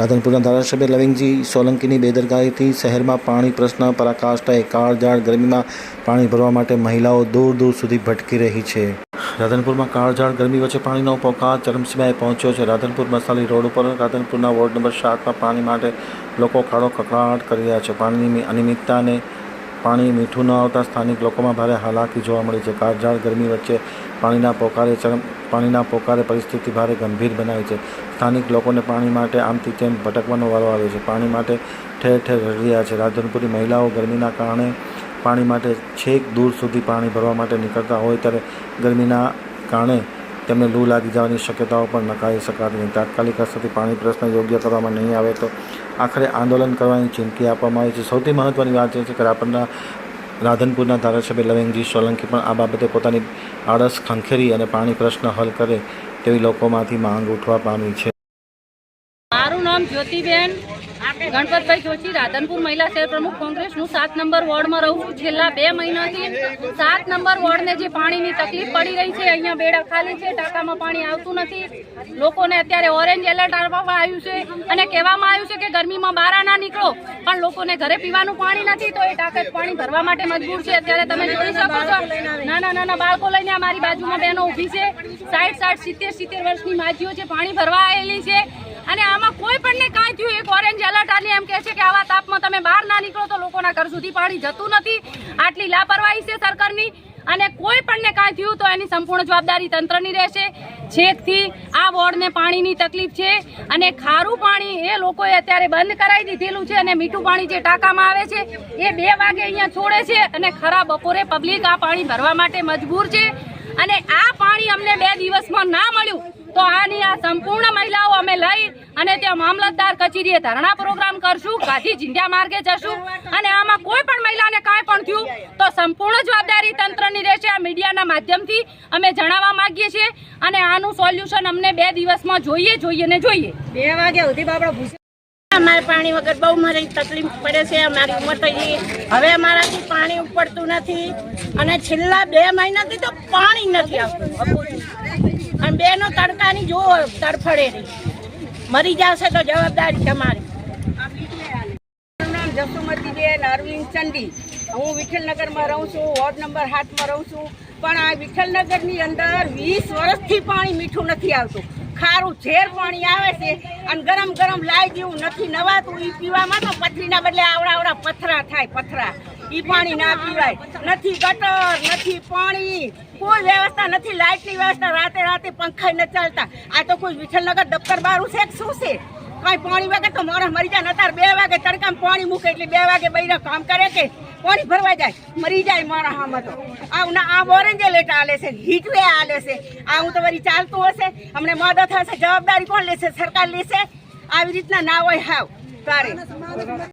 રાધનપુરના ધારાસભ્ય લવિંગજી સોલંકીની બેદરકારીથી શહેરમાં પાણી પ્રશ્ન પરાકાષ્ઠાએ કાળઝાળ ગરમીમાં પાણી ભરવા માટે મહિલાઓ દૂર દૂર સુધી ભટકી રહી છે. રાધનપુરમાં કાળઝાળ ગરમી વચ્ચે પાણીનો પોકાર ચરમસીમાએ પહોંચ્યો છે. રાધનપુર મસાલી રોડ ઉપર રાધનપુરના વોર્ડ નંબર સાતમાં પાણી માટે લોકો ખાડો કકડાટ કરી રહ્યા છે. પાણીની અનિયમિતતાને પાણી મીઠું ન આવતા સ્થાનિક લોકોમાં ભારે હાલાકી જોવા મળી છે. કાળઝાળ ગરમી વચ્ચે પાણીના પોકારે પાણીના પોકારે પરિસ્થિતિ ભારે ગંભીર બનાવી છે. સ્થાનિક લોકોને પાણી માટે આમથી તેમ ભટકવાનો વારો આવ્યો છે. પાણી માટે ઠેર ઠેર રડી છે. રાધનપુરી મહિલાઓ ગરમીના કારણે પાણી માટે છેક દૂર સુધી પાણી ભરવા માટે નીકળતા હોય ત્યારે ગરમીના કારણે તેમને લૂ લાગી જવાની શક્યતાઓ પણ નકારી શકાતી નહીં તાત્કાલિક અસરથી પાણી પ્રશ્ન યોગ્ય કરવામાં નહીં આવે તો આખરે આંદોલન કરવાની ચીમકી આપવામાં આવી છે. સૌથી મહત્ત્વની વાત એ છે કે રાપરના રાધનપુરના ધારાસભ્ય લવિંગજી સોલંકી પણ આ બાબતે પોતાની આળસ ખંખેરી અને પાણી પ્રશ્ન હલ કરે તેવી લોકોમાંથી માંગ ઉઠવા પામી છે. મારું નામ જ્યોતિબેન ગણપતભાઈ જોશી, રાધનપુર મહિલા શહેર પ્રમુખ કોંગ્રેસ હું સાત નંબર વોર્ડમાં રહું છું. છેલ્લા બે મહિનાથી સાત નંબર વોર્ડને જે પાણીની તકલીફ પડી રહી છે, અહીંયા બેડા ખાલી છે, ટાંકામાં પાણી આવતું નથી. લોકોને અત્યારે ઓરેન્જ એલર્ટ આપવામાં આવ્યું છે અને કહેવામાં આવ્યું છે કે ગરમીમાં બહાર ના નીકળો, પણ લોકોને ઘરે પીવાનું પાણી નથી, તો એ ટાંકા પાણી ભરવા માટે મજબૂર છે. અત્યારે તમે જોઈ શકો છો, નાના નાના બાળકો લઈને અમારી બાજુમાં બહેનો ઊભી છે. સાઠ સાઠ સિત્તેર સિત્તેર વર્ષની માજીઓ છે, પાણી ભરવા આવેલી છે. અને આમાં કોઈ પણ કાંઈ થયું, એક ઓરેન્જ એલર્ટ આલી એમ કહે છે કે આવા તાપમાં તમે બહાર ના નીકળો તો લોકોના ઘર સુધી પાણી જતું નથી. આટલી લાપરવાહી છે સરકારની અને કોઈ પણ કાંઈ થયું તો એની સંપૂર્ણ જવાબદારી તંત્રની રહેશે. છેકથી આ વોર્ડને પાણીની તકલીફ છે અને ખારું પાણી એ લોકોએ અત્યારે બંધ કરાવી દીધેલું છે અને મીઠું પાણી જે ટાંકામાં આવે છે એ બે વાગે અહીંયા છોડે છે અને ખરા બપોરે પબ્લિક આ પાણી ભરવા માટે મજબૂર છે. અને દિવસમાં ના મળ્યું તો આની આ સંપૂર્ણ મહિલાઓ અમે લઈ અને ત્યાં મામલતદાર કચેરીએ ધરણા પ્રોગ્રામ કરશું ગાંધી જિંધ્યા માર્ગે જશું. અને આમાં કોઈ પણ મહિલાને કાંઈ પણ થયું તો સંપૂર્ણ જવાબદારી તંત્રની રહેશે આ મીડિયાના માધ્યમથી. અમે જણાવવા માંગીએ છીએ અને આનું સોલ્યુશન અમને બે દિવસમાં જોઈએ જોઈએ ને જોઈએ. બે વાગ્યા સુધી આપણે અમારે પાણી વગર બહુ મારી તકલીફ પડે છે અમારી ઉંમર થઈ ગઈ. હવે અમારાથી પાણી ઉપડતું નથી. અને છેલ્લા બે મહિનાથી તો પાણી નથી આવતું. બેનો તડકાની જો તડફડે. રહી મરી જશે તો જવાબદારી તમારી. જસુમતી બેન જસુમતીબેન અરવિંદ ચંડી. હું વિઠ્ઠલનગરમાં રહું છું, વોર્ડ નંબર સાતમાં રહું છું. પણ આ વિઠ્ઠલનગરની અંદર વીસ વર્ષથી પાણી મીઠું નથી આવતું. ખારું ઝેર પાણી આવે છે અને ગરમ ગરમ લાઈ જેવું નથી નવાતું. એ પીવામાં તો પથરીના બદલે આવડા આવડા પથરા થાય, પથરા. ઈ પાણી ના પીવાય. નથી ગટર, નથી પાણી. કોઈ વ્યવસ્થા નથી. લાઇટની વ્યવસ્થા રાતે રાતે પંખા ન ચાલતા. આ તો કોઈ વિઠ્ઠલનગર દફતર બારું છે શું છે? કઈ પાણી વગર તો માણસ મરી જાય નતાર બે વાગે તડકામાં પાણી મૂકે એટલે બે વાગે બૈરા કામ કરે કે પાણી ભરવા જાય. મરી જાય મારા હામાં તો. આવું ના, આ ઓરેન્જ લેટ આલે છે. હીટવે આલે છે. આ હું તો વરી ચાલતું હશે. અમને મદદ થશે જવાબદારી કોણ લેશે? સરકાર લેશે. આવી રીતના ના હોય હાવ. તારે.